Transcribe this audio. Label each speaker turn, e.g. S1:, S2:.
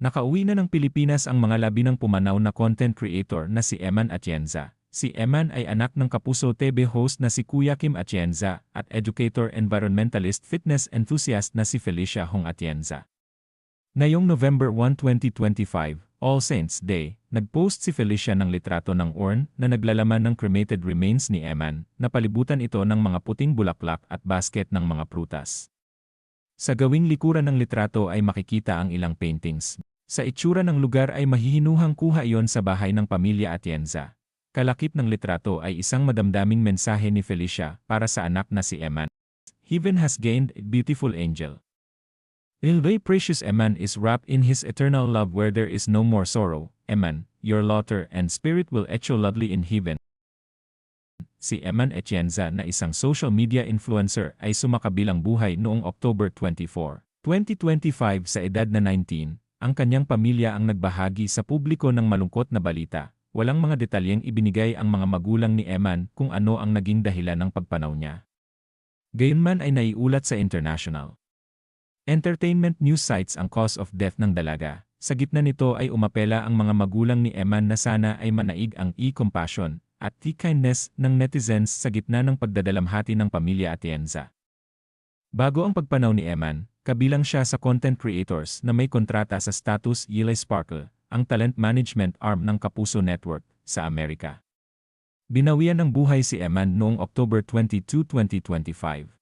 S1: Nakauwi na ng Pilipinas ang mga labi ng pumanaw na content creator na si Eman Atienza. Si Eman ay anak ng Kapuso TV host na si Kuya Kim Atienza at educator environmentalist fitness enthusiast na si Felicia Hong Atienza. Ngayong November 1, 2025, All Saints Day, nagpost si Felicia ng litrato ng urn na naglalaman ng cremated remains ni Eman, na palibutan ito ng mga puting bulaklak at basket ng mga prutas. Sa gawing likuran ng litrato ay makikita ang ilang paintings. Sa itsura ng lugar ay mahihinuhang kuha iyon sa bahay ng pamilya Atienza. Kalakip ng litrato ay isang madamdaming mensahe ni Felicia para sa anak na si Eman. Heaven has gained a beautiful angel. Ilvay precious Eman is wrapped in his eternal love where there is no more sorrow. Eman, your laughter and spirit will echo lovely in heaven. Si Eman Atienza na isang social media influencer ay sumakabilang buhay noong October 24, 2025 sa edad na 19, ang kanyang pamilya ang nagbahagi sa publiko ng malungkot na balita. Walang mga detalyeng ibinigay ang mga magulang ni Eman kung ano ang naging dahilan ng pagpanaw niya. Gayunman ay naiulat sa international entertainment news sites ang cause of death ng dalaga. Sa gitna nito ay umapela ang mga magulang ni Eman na sana ay manaig ang e-compassion at e-kindness ng netizens sa gitna ng pagdadalamhati ng pamilya Atienza. Bago ang pagpanaw ni Eman, Kabilang siya sa content creators na may kontrata sa Status Yelay Sparkle, ang talent management arm ng Kapuso Network, sa Amerika. Binawian ng buhay si Eman noong October 22, 2025.